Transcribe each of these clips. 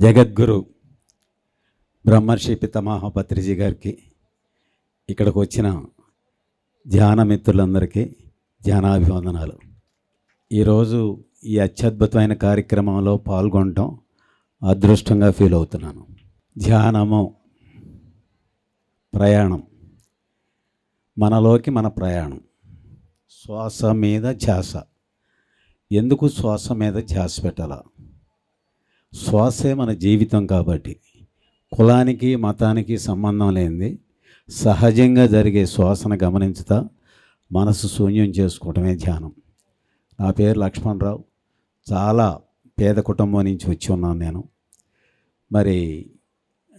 జగద్గురు బ్రహ్మర్షి పితమాహ పత్రిజీ గారికి ఇక్కడికి వచ్చిన ధ్యాన మిత్రులందరికీ ధ్యానాభివందనాలు. ఈరోజు ఈ అత్యద్భుతమైన కార్యక్రమంలో పాల్గొనటం అదృష్టంగా ఫీల్ అవుతున్నాను. ధ్యానము ప్రయాణం మనలోకి మన ప్రయాణం శ్వాస మీద ధ్యాస. ఎందుకు శ్వాస మీద ధ్యాస పెట్టాలా? శ్వాసే మన జీవితం కాబట్టి. కులానికి మతానికి సంబంధం లేనిది సహజంగా జరిగే శ్వాసను గమనించుతా మనసు శూన్యం చేసుకోవటమే ధ్యానం. నా పేరు లక్ష్మణరావు. చాలా పేద కుటుంబం నుంచి వచ్చి ఉన్నాను నేను. మరి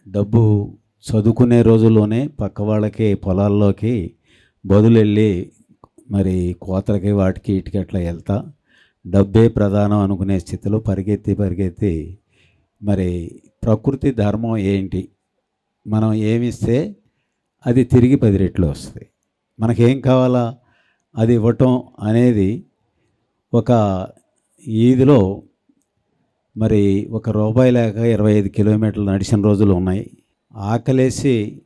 డబ్బు చదువుకునే రోజుల్లోనే పక్క వాళ్ళకి పొలాల్లోకి బదులు వెళ్ళి మరి కోతలకి వాటికి ఇటుకట్లా వెళ్తా డబ్బే ప్రధానం అనుకునే స్థితిలో పరిగెత్తి పరిగెత్తి మరి ప్రకృతి ధర్మం ఏంటి? మనం ఏమిస్తే అది తిరిగి పది రెట్లు వస్తుంది. మనకేం కావాలా? అది ఇవ్వటం అనేది ఒక ఈదిలో మరి ఒక రూపాయి లేక ఇరవై ఐదు కిలోమీటర్లు నడిచిన రోజులు ఉన్నాయి. ఆకలేసి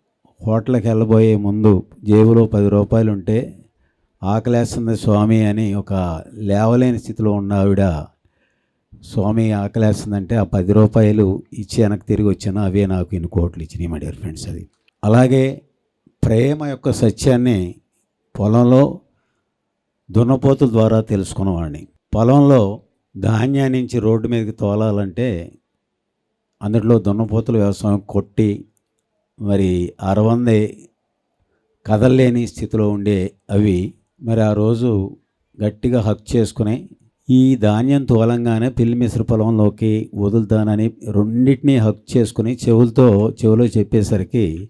హోటల్కి వెళ్ళబోయే ముందు జేబులో పది రూపాయలు ఉంటే ఆకలేస్తుంది స్వామి అని ఒక లేవలేని స్థితిలో ఉన్న ఆవిడ స్వామి ఆకలేస్తుందంటే ఆ పది రూపాయలు ఇచ్చి వెనక్కి తిరిగి వచ్చాను. అవే నాకు ఇన్ని కోట్లు ఇచ్చినాయి మా డియర్ ఫ్రెండ్స్ అది. అలాగే ప్రేమ యొక్క సత్యాన్ని పొలంలో దున్నపోతుల ద్వారా తెలుసుకున్నవాడిని. పొలంలో ధాన్యాన్ని నుంచి రోడ్డు మీదకి తోలాలంటే అందులో దున్నపోతుల వ్యవసాయం కొట్టి మరి అరవందే కదలలేని స్థితిలో ఉండే అవి మరి ఆ రోజు గట్టిగా హక్ చేసుకుని ఈ ధాన్యం తోలంగానే పిల్లి మిశ్ర పొలంలోకి వదులుతానని రెండింటినీ హక్ చేసుకుని చెవులతో చెవిలో చెప్పేసరికి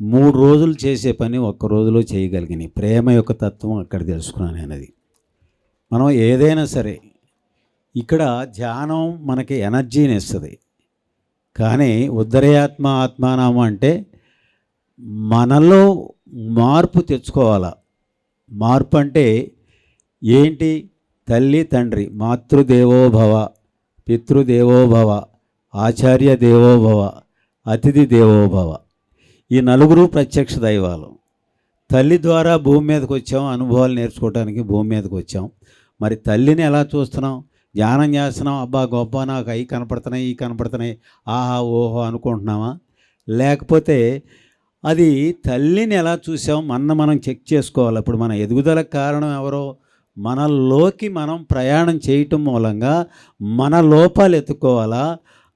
మూడు రోజులు చేసే పని ఒక్క రోజులో చేయగలిగినాయి ప్రేమ యొక్క తత్వం అక్కడ తెలుసుకున్నాను అనేది మనం ఏదైనా సరే ఇక్కడ ధ్యానం మనకి ఎనర్జీని ఇస్తుంది కానీ ఉద్ధరయాత్మ ఆత్మానామం అంటే మనలో మార్పు తెచ్చుకోవాలా? మార్పు అంటే ఏంటి? తల్లి తండ్రి మాతృదేవోభవ పితృదేవోభవ ఆచార్య దేవోభవ అతిథి దేవోభవ. ఈ నలుగురు ప్రత్యక్ష దైవాలు. తల్లి ద్వారా భూమి మీదకి వచ్చాం అనుభవాలు నేర్చుకోవడానికి భూమి మీదకి వచ్చాం. మరి తల్లిని ఎలా చూస్తున్నాం? ధ్యానం చేస్తున్నాం అబ్బా గొప్ప నాకు అవి కనపడుతున్నాయి ఈ కనపడుతున్నాయి ఆహా ఓహో అనుకుంటున్నామా? లేకపోతే అది తల్లిని ఎలా చూసాం మన మనం చెక్ చేసుకోవాలి. ఇప్పుడు మన ఎదుగుదలకు కారణం ఎవరో మనలోకి మనం ప్రయాణం చేయటం మూలంగా మన లోపాలు ఎత్తుకోవాలా?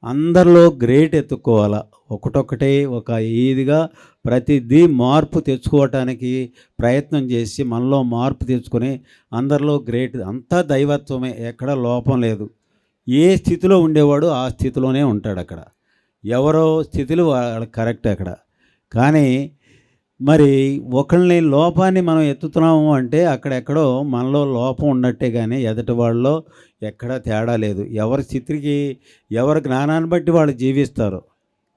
అందరిలో గ్రేట్ ఎత్తుకోవాలా? ఒకటొకటే ఒక ఈదిగా ప్రతిదీ మార్పు తెచ్చుకోవటానికి ప్రయత్నం చేసి మనలో మార్పు తెచ్చుకొని అందరిలో గ్రేట్ అంతా దైవత్వమే ఎక్కడ లోపం లేదు. ఏ స్థితిలో ఉండేవాడు ఆ స్థితిలోనే ఉంటాడు అక్కడ ఎవరో స్థితిలో కరెక్ట్ అక్కడ. కానీ మరి ఒకళ్ళని లోపాన్ని మనం ఎత్తుతున్నాము అంటే అక్కడెక్కడో మనలో లోపం ఉన్నట్టే కానీ ఎదటి వాళ్ళలో ఎక్కడా తేడా లేదు. ఎవరి స్థితికి ఎవరి జ్ఞానాన్ని బట్టి వాళ్ళు జీవిస్తారు.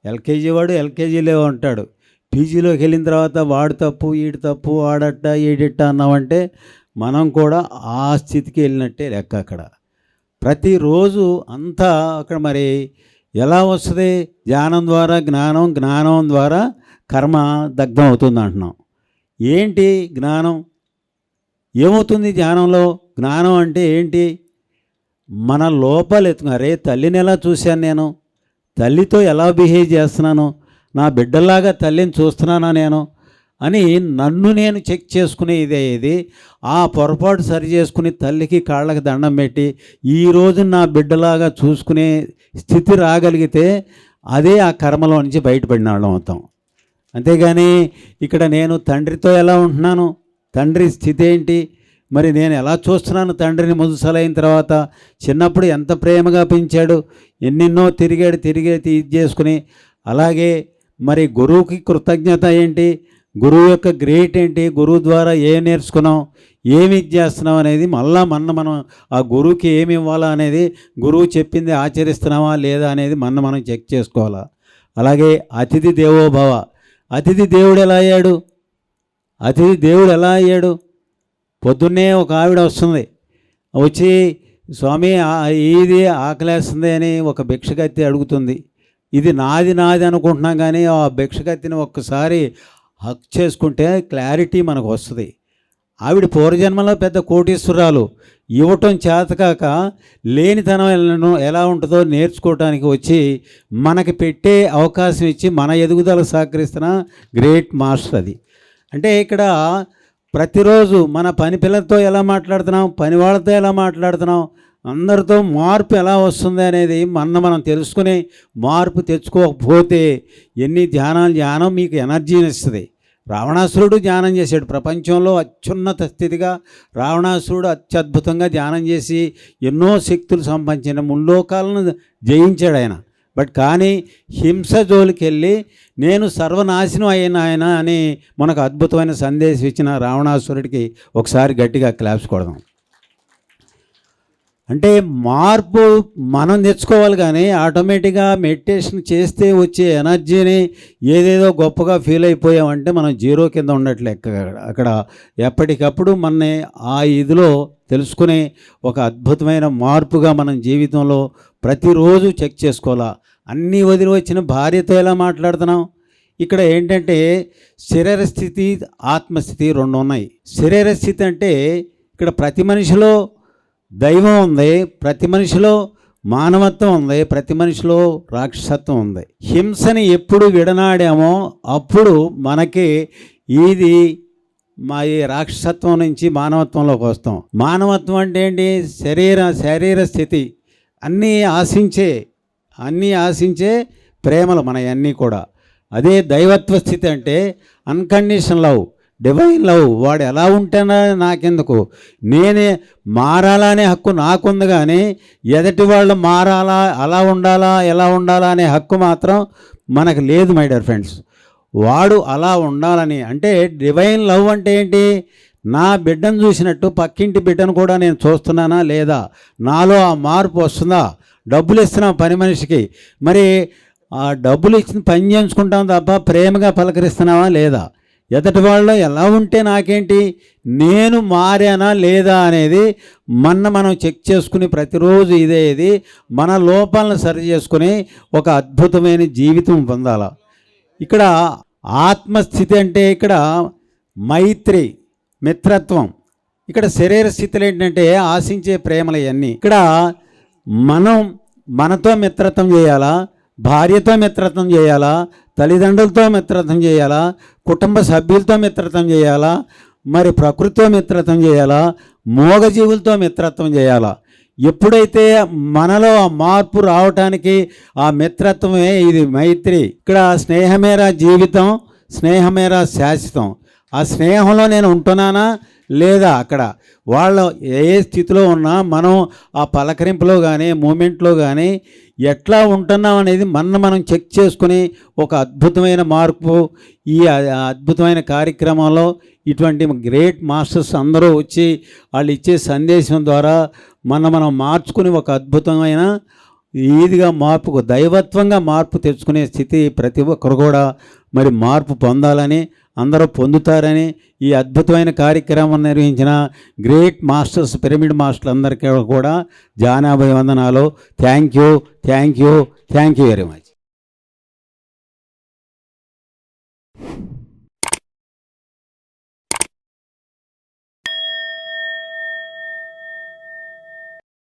ఎల్కేజీ వాడు ఎల్కేజీలో ఉంటాడు. పీజీలోకి వెళ్ళిన తర్వాత వాడు తప్పు ఈడు తప్పు వాడట్ట ఈడిట్ట అన్నామంటే మనం కూడా ఆ స్థితికి వెళ్ళినట్టే లెక్క అక్కడ. ప్రతిరోజు అంతా అక్కడ మరి ఎలా వస్తుంది? ధ్యానం ద్వారా జ్ఞానం జ్ఞానం ద్వారా కర్మ దగ్ధం అవుతుంది అంటున్నాం. ఏంటి జ్ఞానం? ఏమవుతుంది ధ్యానంలో? జ్ఞానం అంటే ఏంటి? మన లోపల ఎత్తు అరే తల్లిని ఎలా చూశాను నేను? తల్లితో ఎలా బిహేవ్ చేస్తున్నాను? నా బిడ్డలాగా తల్లిని చూస్తున్నానా నేను? అని నన్ను నేను చెక్ చేసుకునే ఇదే ఇది. ఆ పొరపాటు సరి చేసుకుని తల్లికి కాళ్ళకి దండం పెట్టి ఈరోజు నా బిడ్డలాగా చూసుకునే స్థితి రాగలిగితే అదే ఆ కర్మలో నుంచి బయటపడిన వాళ్ళం అవుతాం. అంతేగాని ఇక్కడ నేను తండ్రితో ఎలా ఉంటున్నాను? తండ్రి స్థితి ఏంటి? మరి నేను ఎలా చూస్తున్నాను తండ్రిని ముదుసలైన తర్వాత? చిన్నప్పుడు ఎంత ప్రేమగా పెంచాడు? ఎన్నెన్నో తిరిగాడు తిరిగేది ఇది చేసుకుని. అలాగే మరి గురువుకి కృతజ్ఞత ఏంటి? గురువు యొక్క గ్రేట్ ఏంటి? గురువు ద్వారా ఏం నేర్చుకున్నాం? ఏమి చేస్తున్నాం అనేది మళ్ళా మన మనం ఆ గురువుకి ఏమి ఇవ్వాలా అనేది గురువు చెప్పింది ఆచరిస్తున్నామా లేదా అనేది మన మనం చెక్ చేసుకోవాలా. అలాగే అతిథి దేవోభవ అతిథి దేవుడు ఎలా అయ్యాడు? అతిథి దేవుడు ఎలా అయ్యాడు? పొద్దున్నే ఒక ఆవిడ వస్తుంది. వచ్చి స్వామి ఇది ఆకలేస్తుంది అని ఒక భిక్షకత్తి అడుగుతుంది. ఇది నాది నాది అనుకుంటున్నాం కానీ ఆ భిక్షకత్తిని ఒక్కసారి హక్ చేసుకుంటే క్లారిటీ మనకు వస్తుంది. ఆవిడ పూర్వజన్మలో పెద్ద కోటీశ్వరాలు ఇవ్వటం చేతకాక లేనితనం ఎలా- ఉంటుందో నేర్చుకోవటానికి వచ్చి మనకి పెట్టే అవకాశం ఇచ్చి మన ఎదుగుదల సహకరిస్తున్న గ్రేట్ మాస్టర్ అది. అంటే ఇక్కడ ప్రతిరోజు మన పని పిల్లలతో ఎలా మాట్లాడుతున్నాం పని వాళ్ళతో ఎలా మాట్లాడుతున్నాం అందరితో మార్పు ఎలా వస్తుంది అనేది మన మనం తెలుసుకుని మార్పు తెచ్చుకోకపోతే ఎన్ని ధ్యానాలు ధ్యానం మీకు ఎనర్జీని ఇస్తుంది రావణాసురుడు ధ్యానం చేశాడు. ప్రపంచంలో అత్యున్నత స్థితిగా రావణాసురుడు అత్యద్భుతంగా ధ్యానం చేసి ఎన్నో శక్తులు సంపాదించిన ముల్లోకాలను జయించాడు ఆయన. బట్ కానీ హింస జోలికి వెళ్ళి నేను సర్వనాశనం అయిన ఆయన అని మనకు అద్భుతమైన సందేశం ఇచ్చిన రావణాసురుడికి ఒకసారి గట్టిగా క్లాప్స్ కొడదాం. అంటే మార్పు మనం తెచ్చుకోవాలి కానీ ఆటోమేటిక్గా మెడిటేషన్ చేస్తే వచ్చే ఎనర్జీని ఏదేదో గొప్పగా ఫీల్ అయిపోయామంటే మనం జీరో కింద ఉన్నట్లు అక్కడ ఎప్పటికప్పుడు మనని ఆ ఇదిలో తెలుసుకునే ఒక అద్భుతమైన మార్పుగా మనం జీవితంలో ప్రతిరోజు చెక్ చేసుకోవాలా. అన్నీ వదిలి వచ్చిన భార్యతో ఎలా మాట్లాడుతున్నాం? ఇక్కడ ఏంటంటే శరీర స్థితి ఆత్మస్థితి రెండు ఉన్నాయి. శరీర స్థితి అంటే ఇక్కడ ప్రతి మనిషిలో దైవం ఉంది ప్రతి మనిషిలో మానవత్వం ఉంది ప్రతి మనిషిలో రాక్షసత్వం ఉంది. హింసని ఎప్పుడు విడనాడామో అప్పుడు మనకి ఇది మా ఈ రాక్షసత్వం నుంచి మానవత్వంలోకి వస్తాం. మానవత్వం అంటే ఏంటి? శరీర శరీర స్థితి. అన్నీ ఆశించే అన్నీ ఆశించే ప్రేమలు మన అన్నీ కూడా. అదే దైవత్వ స్థితి అంటే అన్కండిషన్ లవ్ డివైన్ లవ్ వాడు ఎలా ఉంటేనా నాకెందుకు? నేనే మారాలా అనే హక్కు నాకుంది కానీ ఎదటి వాళ్ళు మారాలా అలా ఉండాలా ఎలా ఉండాలా అనే హక్కు మాత్రం మనకు లేదు మై డియర్ ఫ్రెండ్స్ వాడు అలా ఉండాలని. అంటే డివైన్ లవ్ అంటే ఏంటి? నా బిడ్డను చూసినట్టు పక్కింటి బిడ్డను కూడా నేను చూస్తున్నానా లేదా? నాలో ఆ మార్పు వస్తుందా? డబ్బులు ఇస్తున్నాం పని మనిషికి. మరి ఆ డబ్బులు ఇచ్చిన పని చేయించుకుంటాం తప్ప ప్రేమగా పలకరిస్తున్నావా లేదా? ఎదటి వాళ్ళు ఎలా ఉంటే నాకేంటి? నేను మారానా లేదా అనేది మన మనం చెక్ చేసుకుని ప్రతిరోజు ఇదే ఇది. మన లోపాలను సరి చేసుకుని ఒక అద్భుతమైన జీవితం పొందాల. ఇక్కడ ఆత్మస్థితి అంటే ఇక్కడ మైత్రి మిత్రత్వం. ఇక్కడ శరీర స్థితులు ఏంటంటే ఆశించే ప్రేమలు ఇవన్నీ. ఇక్కడ మనం మనతో మిత్రత్వం చేయాలా? భార్యతో మిత్రత్వం చేయాలా? తల్లిదండ్రులతో మిత్రత్వం చేయాలా? కుటుంబ సభ్యులతో మిత్రత్వం చేయాలా? మరి ప్రకృతితో మిత్రత్వం చేయాలా? మూగజీవులతో మిత్రత్వం చేయాలా? ఎప్పుడైతే మనలో ఆ మార్పు రావటానికి ఆ మిత్రత్వమే ఇది మైత్రి. ఇక్కడ స్నేహమేరా జీవితం స్నేహమేరా శాశ్వతం. ఆ స్నేహంలో నేను ఉంటున్నానా? లేదా అక్కడ? వాళ్ళ ఏ స్థితిలో ఉన్నా మనం ఆ పలకరింపులో కానీ మూమెంట్లో కానీ ఎట్లా ఉంటున్నాం అనేది మన మనం చెక్ చేసుకుని ఒక అద్భుతమైన మార్పు ఈ అద్భుతమైన కార్యక్రమంలో ఇటువంటి గ్రేట్ మాస్టర్స్ అందరూ వచ్చి వాళ్ళు ఇచ్చే సందేశం ద్వారా మన మనం మార్చుకుని ఒక అద్భుతమైన ఈదిగా మార్పుకు దైవత్వంగా మార్పు తెచ్చుకునే స్థితి ప్రతి ఒక్కరు కూడా మరి మార్పు పొందాలని అందరూ పొందుతారని ఈ అద్భుతమైన కార్యక్రమం నిర్వహించిన గ్రేట్ మాస్టర్స్ పిరమిడ్ మాస్టర్లందరికీ కూడా జానాభివందనాలు thank you thank you thank you very much.